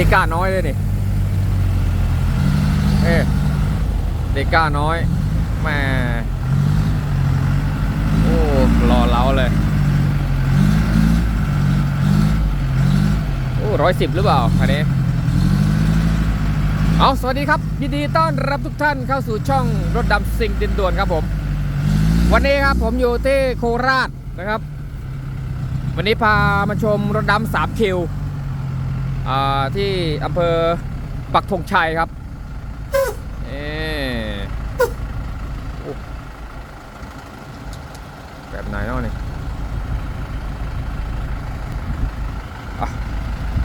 เดก้าน้อยเลยนี่เอ๊ะเดก้าน้อยแหม่โอ้รอเล้าเลยโอ้ร้อยสิบหรือเปล่าคันนี้เอาสวัสดีครับยินดีต้อนรับทุกท่านเข้าสู่ช่องรถดำสิ่งดินด่วนครับผม วันนี้ครับผมอยู่ที่โคราชนะครับ วันนี้พามาชมรถดำสามคิว ที่อำเภอปักธงชัยครับเอแบบไหนเนาะนี่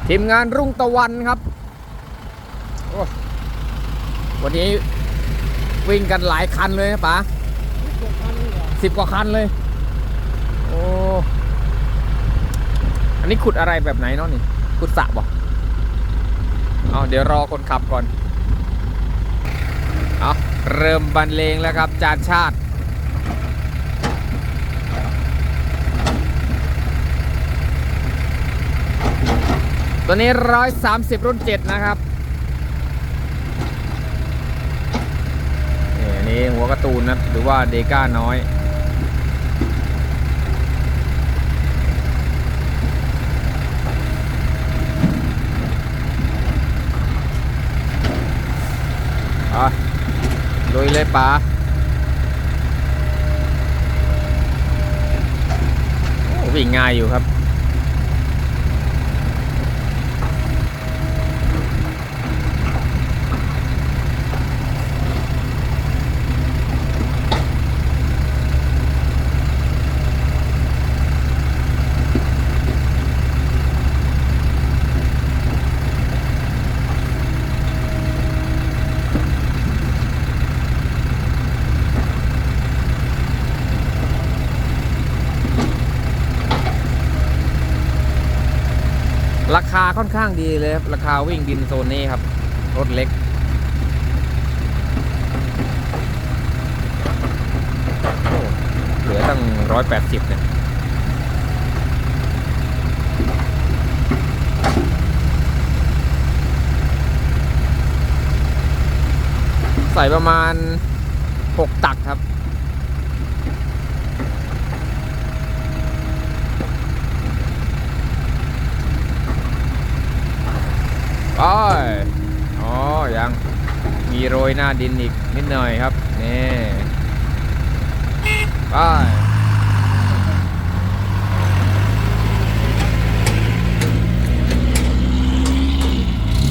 ทีมงานรุ่งตะวันครับ วันนี้วิ่งกันหลายคันเลยนะป๋าสิบกว่าคันเลย โอ้ อันนี้ขุดอะไรแบบไหนเนาะนี่ ขุดสระบ่ เอาเดี๋ยวรอคนขับก่อน เอาเริ่มบรรเลงแล้วครับ จานชาติ ตัวนี้ 130 รุ่น 7 นะครับนี่อันนี้หัวกร์ตูนนะหรือว่าเดก้าน้อย อะลุ ยเลยป๋าวิ่งง่ายอยู่ครับ รา ค่อนข้างดีเลยราคาวิ่งดินโซนนี้ครับ รถเล็ก เหลือตั้งร้อยแปดสิบเนี่ยใส่ประมาณ 6 ตักครับ ไปอ๋อยังมีโรยหน้าดินอีกนิดหน่อยครับนี่ไป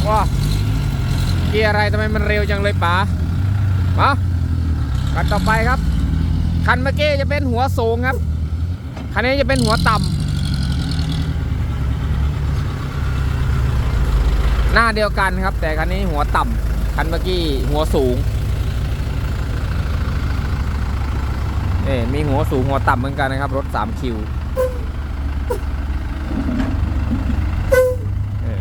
ว้าเกียร์อะไรทำไมมันเร็วจังเลยป๋ามาคันต่อไปครับ คันเมื่อกี้จะเป็นหัวสูงครับ คันนี้จะเป็นหัวต่ำ หน้าเดียวกันครับ แต่คันนี้หัวต่ำคันเมื่อกี้หัวสูงเอ่มีหัวสูงหัวต่ำเหมือนกันนะครับ รถ3คิวเอ่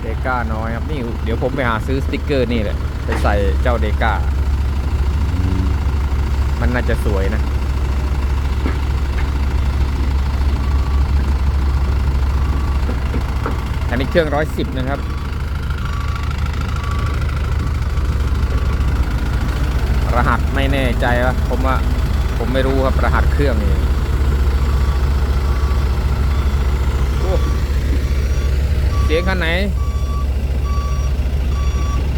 เดก้าน้อยครับนี่เดี๋ยวผมไปหาซื้อสติกเกอร์นี่แหละไปใส่เจ้าเดก้า มันน่าจะสวยนะ อันนี้เครื่องร้อยสิบนะครับ รหัสไม่แน่ใจว่าผมว่าผมไม่รู้ครับรหัสเครื่องนี่เสียงคันไหน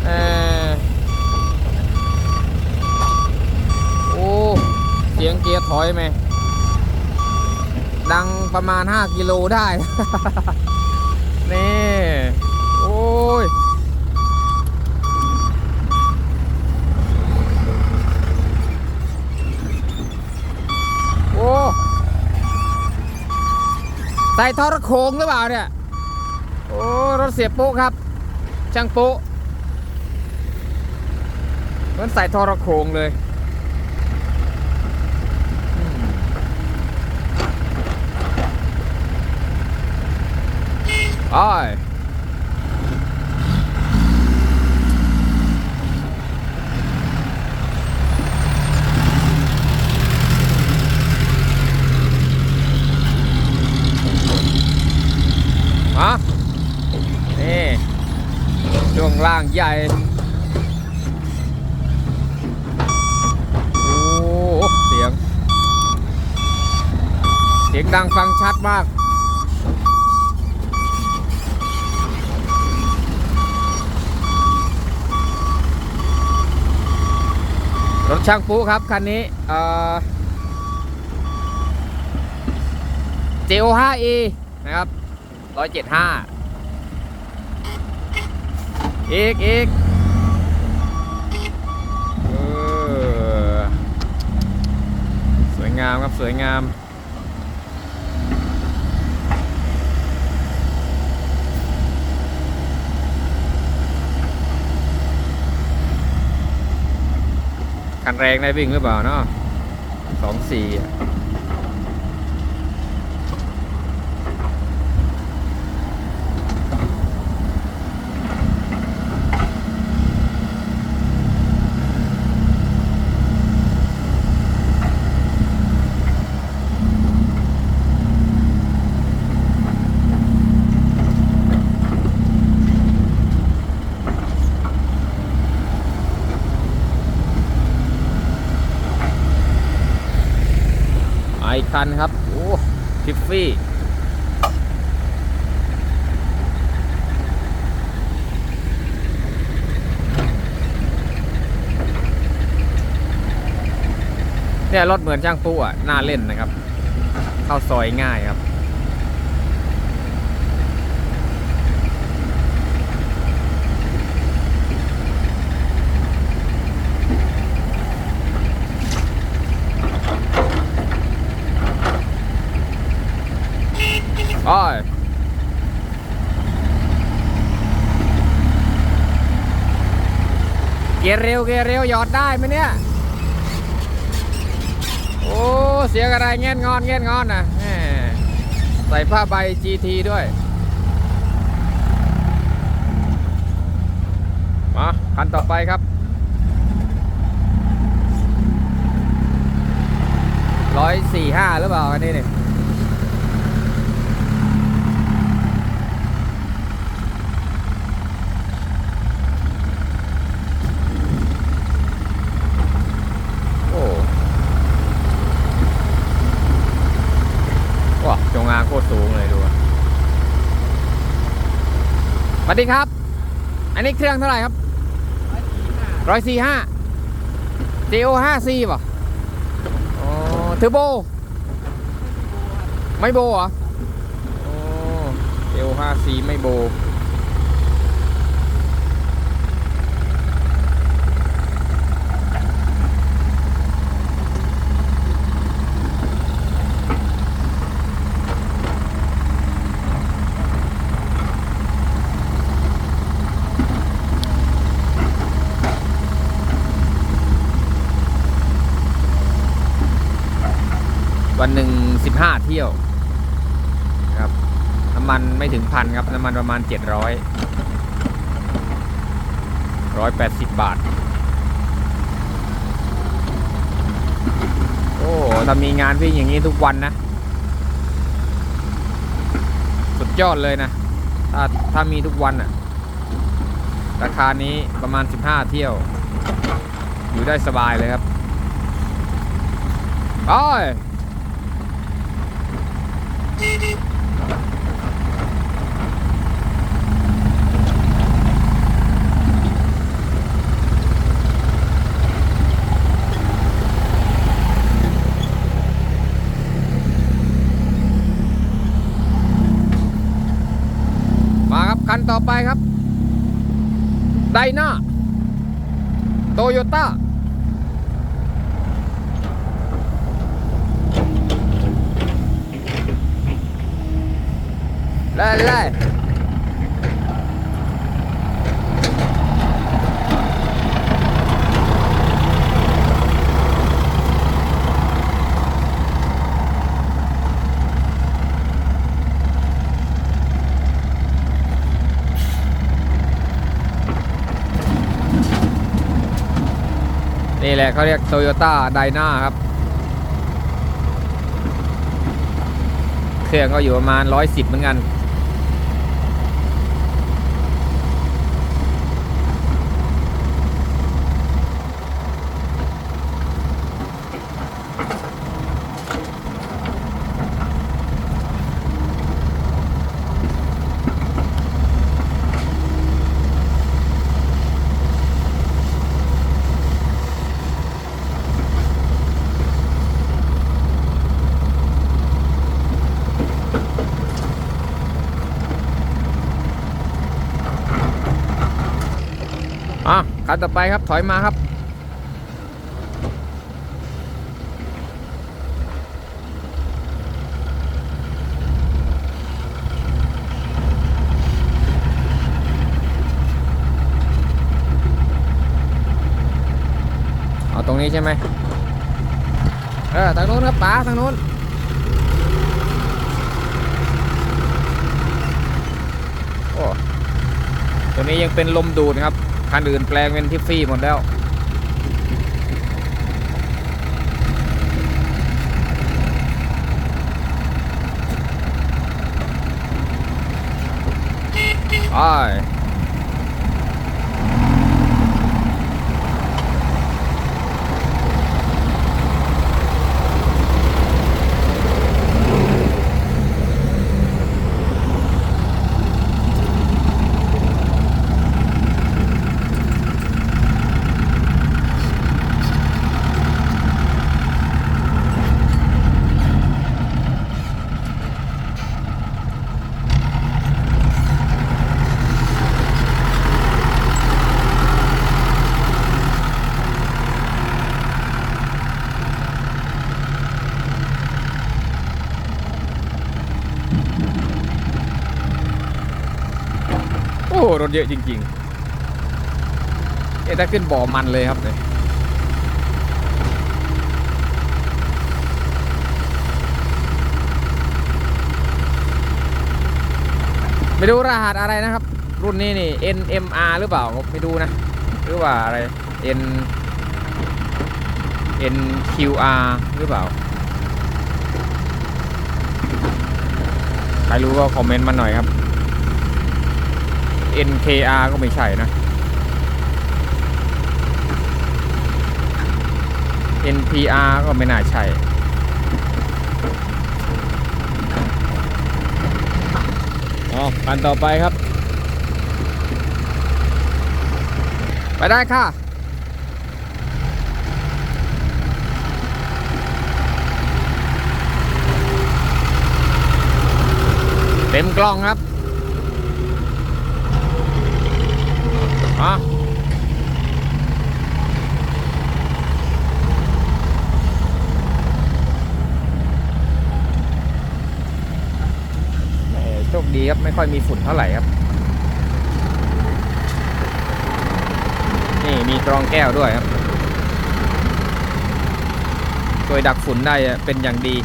เออโอ้เสียงเกียร์ถอยไหมดังประมาณ 5 กิโลได้ นี่ โอ้ย โอ้ ใส่ทอรโขงหรือเปล่าเนี่ย โอ้ รถเสียโป๊ครับ ช่างโป๊เหมือนใส่ทอรโขงเลย ไปมาใหญ่โอ้เสียง เสียงดังฟังชัดมาก ช่างปูครับ คันนี้เอ่อ JO5E นะครับ 175 อีกอีกเออสวยงามครับ สวยงาม คันแรงได้วิ่งหรือเปล่าเนาะสองสี่ อะไอคันครับ โอ้ทิฟฟี่เนี่ยรถเหมือนจ้างปูอะน่าเล่นนะครับ เข้าซอยง่ายครับ ยร์เร็วเกียร์เร็วหยอดได้ไหมเนี่ย โอ้ เสียงอะไรเงี้ยงอนเงี้ยงอนนะใส่ผ้าใบ GT ด้วย มา คันต่อไปครับร้อยสี่ห้าหรือเปล่าอันนี้เนี่ย โอ้ว้าจงอางโคตรสูงเลยดูอะสวัส ดีครับ อันนี้เครื่องเท่าไหร่ครับร้อยสี่ห้า JO ห้า C ป่ะโอ้เทอร์โบ ไม่โบเหรอโอ้ JO ห้า C ไม่โบ วันหนึ่งสิบห้าเที่ยวครับ น้ำ มันไม่ถึงพันครับ น้ำมันประมาณเจ็ดร้อยร้อยแปดสิบบาท โอ้ถ้ามีงานวิ่งอย่างนี้ทุกวันนะ สุดยอดเลยนะ ถ้าถ้ามีทุกวันอะราคานี้ประมาณ 15 เที่ยว อยู่ได้สบายเลยครับไป คันต่อไปครับไดนาโตโยต้าไล่ไล่ นี่แหละเขาเรียกโตโยต้าไดนาครับ เครื่องก็อยู่ประมาณ 110 เหมือนกัน อะคันต่อไปครับถอยมาครับ เอาตรงนี้ใช่ไหมเออทางโน้นครับป๋าทางโน้นโอ้ตัวนี้ยังเป็นลมดูดครับ คันอื่นแปลงเป็นทิฟฟี่หมดแล้ว ไป รถเยอะจริงๆเอ๊ะถ้าขึ้นบ่อมันเลยครับเนี่ยไม่รู้รหัสอะไรนะครับ รุ่นนี้นี่ NMR หรือเปล่าผมไม่ดูนะ หรือว่าอะไร N NQR หรือเปล่า ใครรู้ก็คอมเมนต์มาหน่อยครับ NKR ก็ไม่ใช่นะ NPR ก็ไม่น่าใช่อ๋อกันต่อไปครับ ไปได้ค่ะเต็มกล้องครับ อะโชคดีครับ ไม่ค่อยมีฝุ่นเท่าไหร่ครับ นี่มีกรองแก้วด้วยครับช่วยดักฝุ่นได้เป็นอย่างดี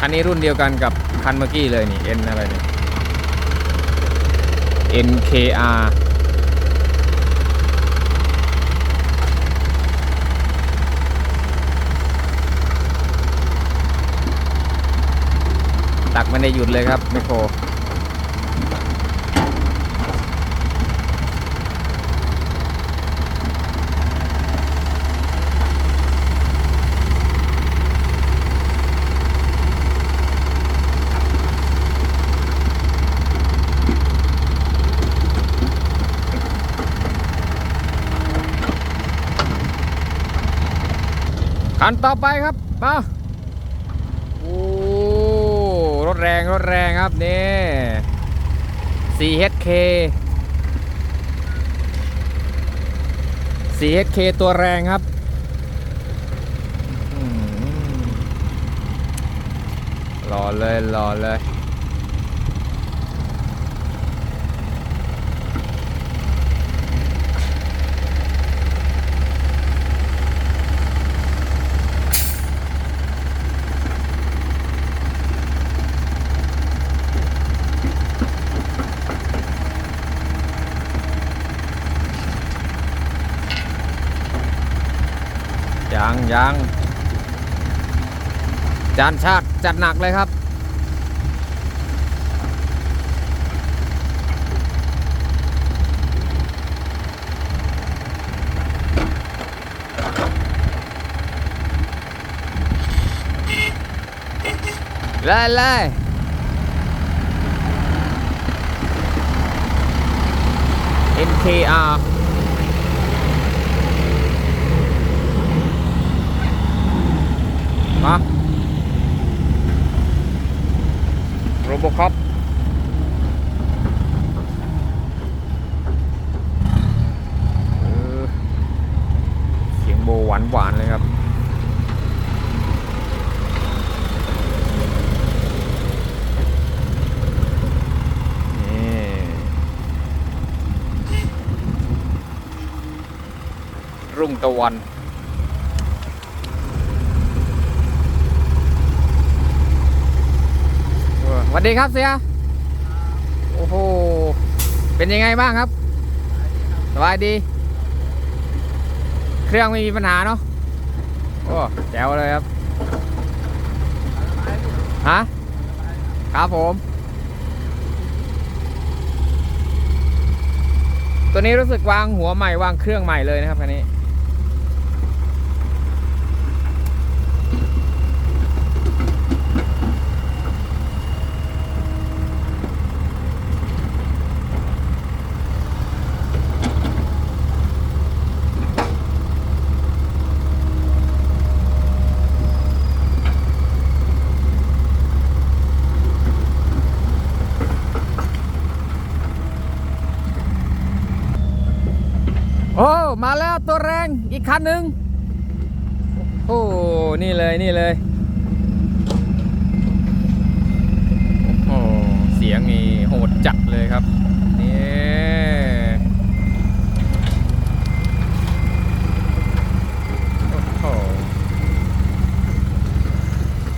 คันนี้รุ่นเดียวกันกับคันเมื่อกี้เลยนี่ N อะไรนี่ NKR ตักไม่ได้หยุดเลยครับไมโคร คันต่อไปครับมาโอ้รถแรงรถแรงครับนี่ 4HK 4HK ตัวแรงครับอืมรอเลยรอเลย ยัง จานชาติ จัดหนักเลยครับเลยเลย NKR มาโบคอปเสียงโบหวานหวานๆเลยครับรุ่งตะวัน เออสวัส ดีครับเสียโอ้โห เป็นยังไงบ้างครับ สบายดี เครื่องไม่มีปัญหาเนาะ โอ้แจ๋วเลยครับ ฮะ ครับผม ตัวนี้รู้สึกวางหัวใหม่วางเครื่องใหม่เลยนะครับคันนี้ โอ้ มาแล้วตัวแรงอีก คันหนึ่งโอ้นี่เลยนี่เลยโอ้เสียงนี่โหดจัดเลยครับนี่โอ้โห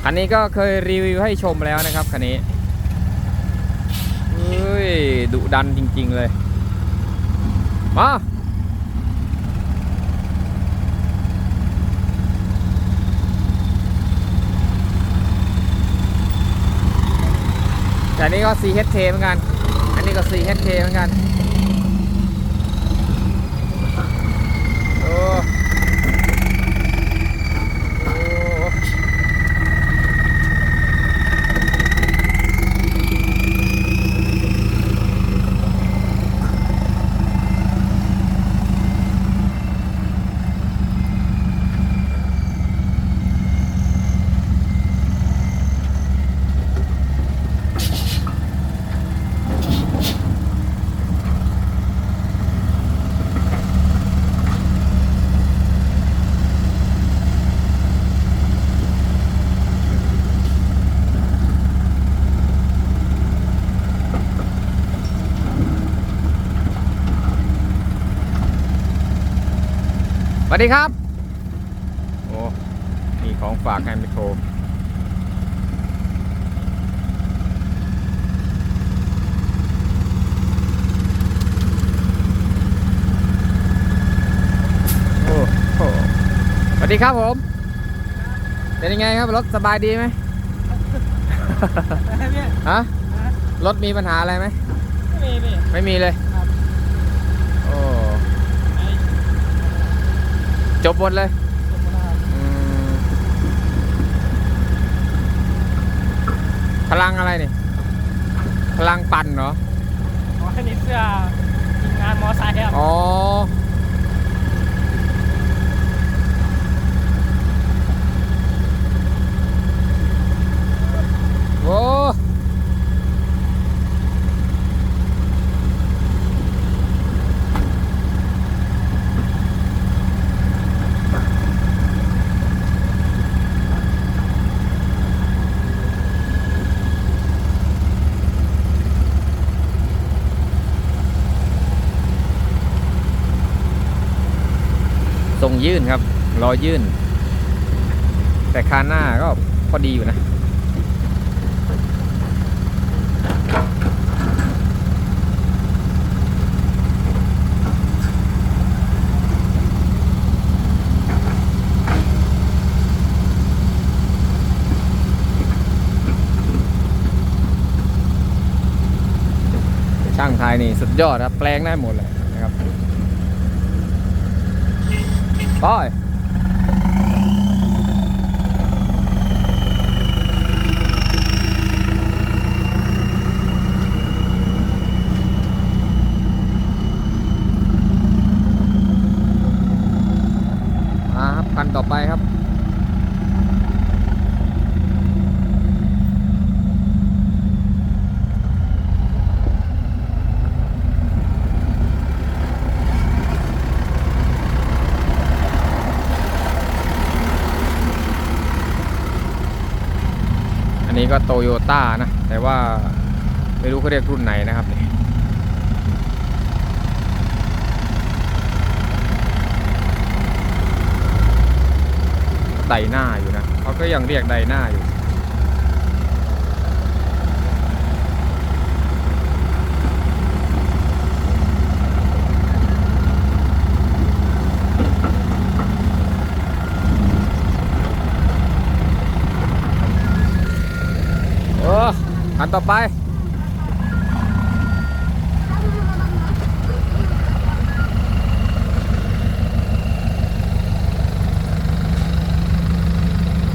คันนี้ก็เคยรีวิวให้ชมแล้วนะครับคันนี้เฮ้ยดุดันจริง ๆ เลย มา แต่นนี้ก็ CHK เหมือนกัน อันนี้ก็ CHK เหมือนกัน โอ้โอ้ส วัสดีครับ โอ้มีของฝากให้ไปโทรโอ้โหสวัสดีครับผม เป็นยังไงครับรถสบายดีไหมพี่ฮะ รถมีปัญหาอะไรไหมไม่มีพี่ไม่มีเลย ครับ โอ้ จบหมดเลยอืมพลังอะไรนี่ พลังปั่นเหรออ๋ออันนี้เสื้อทีมงานมอไซค์ครับอ๋อโอ้ ยื่นครับรอยื่น แต่คานหน้าก็พอดีอยู่นะ ช่างไทยนี่สุดยอดครับ แปลงได้หมดเลย นะครับ ไปมาครับคันต่อไปครับ โก็โตโยต้านะ แต่ว่าไม่รู้เขาเรียกรุ่นไหนนะครับนี่ไดหน้าอยู่นะเขาก็ยังเรียกไดหน้าอยู่ เอออั นต่อไป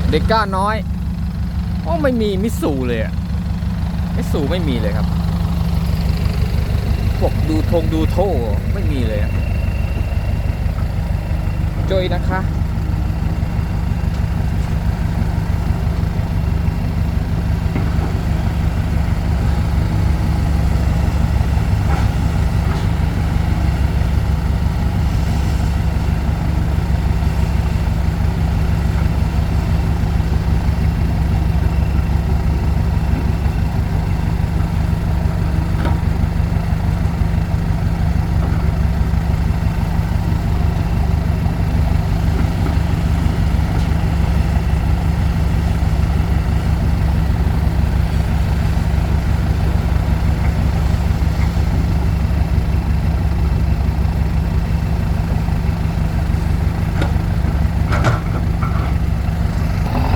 เด็กก้าน้อยโอ้ไม่มีมิสูเลยอะมิสูไม่มีเลยครับพวกดูทงดูโทไม่มีเลยอะจอยนะคะ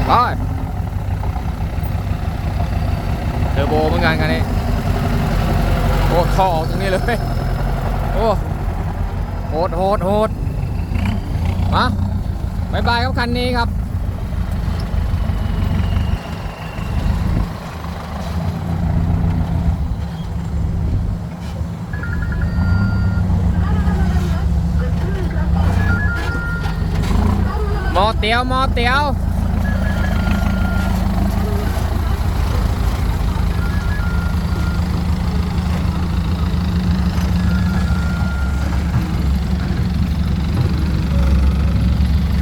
ไปเทอร์โบเหมือนกันคันนี้ โอ้ท่อออกตรงนี้เลย โอ้โห ดมาบายบายครับคันนี้ครับมอเตียวมอเตียว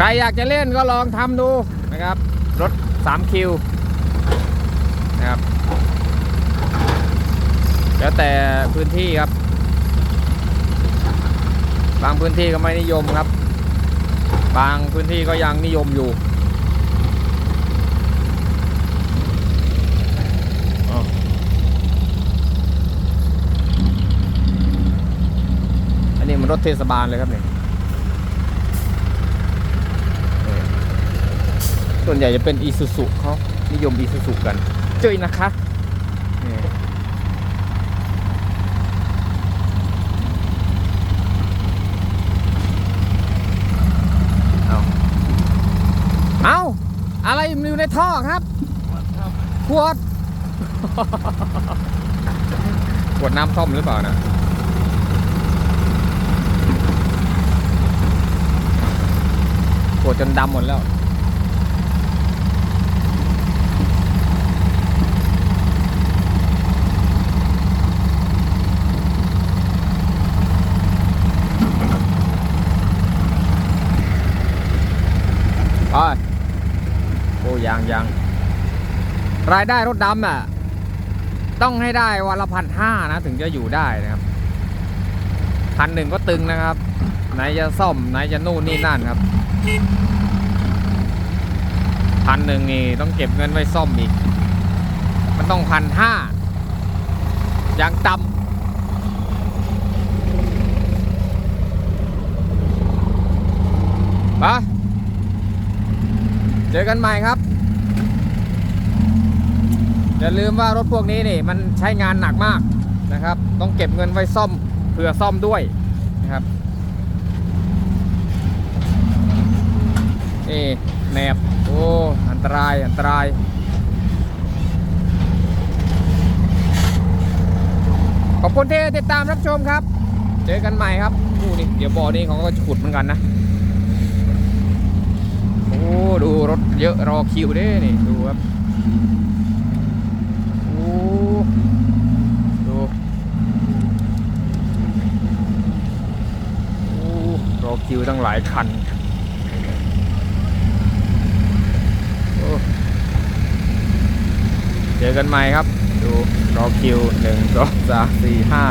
รอยากจะเล่นก็ลองทำดูนะครับ รถ3คิวนะครับ แล้วแต่พื้นที่ครับ บางพื้นที่ก็ไม่นิยมครับ บางพื้นที่ก็ยังนิยมอยู่อันนี้มันรถเทศบาลเลยครับเนี่ย ส่วนใหญ่จะเป็นอีซูซุเขานิยมอีซูซุกันเจอนะคะนี่เอาเอาอะไรมันอยู่ในท่อครับ ขวด ขวดน้ำท่อมหรือเปล่านะขวดจนดำหมดแล้ว ไปโอ้ยังยัง รายได้รถดำอะ ต้องให้ได้วันละพันห้านะ ถึงจะอยู่ได้นะครับพันหนึ่งก็ตึงนะครับ ไหนจะซ่อมไหนจะนู่นนี่นั่นครับพันหนึ่งนี่ต้องเก็บเงินไว้ซ่อมอีก มันต้องพันห้าอย่างต่ำไปเจอกันใหม่ครับ อย่าลืมว่ารถพวกนี้นี่มันใช้งานหนักมากนะครับ ต้องเก็บเงินไว้ซ่อมเผื่อซ่อมด้วยนะครับนี่แหนบโอ้อันตรายอันตรายขอบคุณที่ติดตามรับชมครับ เจอกันใหม่ครับดูนี่เดี๋ยวบ่อนี้เขาก็ขุดเหมือนกันนะโอ้ดูรถเยอะรอคิวเด้นี่ดูครับโอ้ดูโอ้รอ คิวตั้งหลายคันเจอกันใหม่ครับ ดูรอคิวหนึ่งสองสามสี่ห้า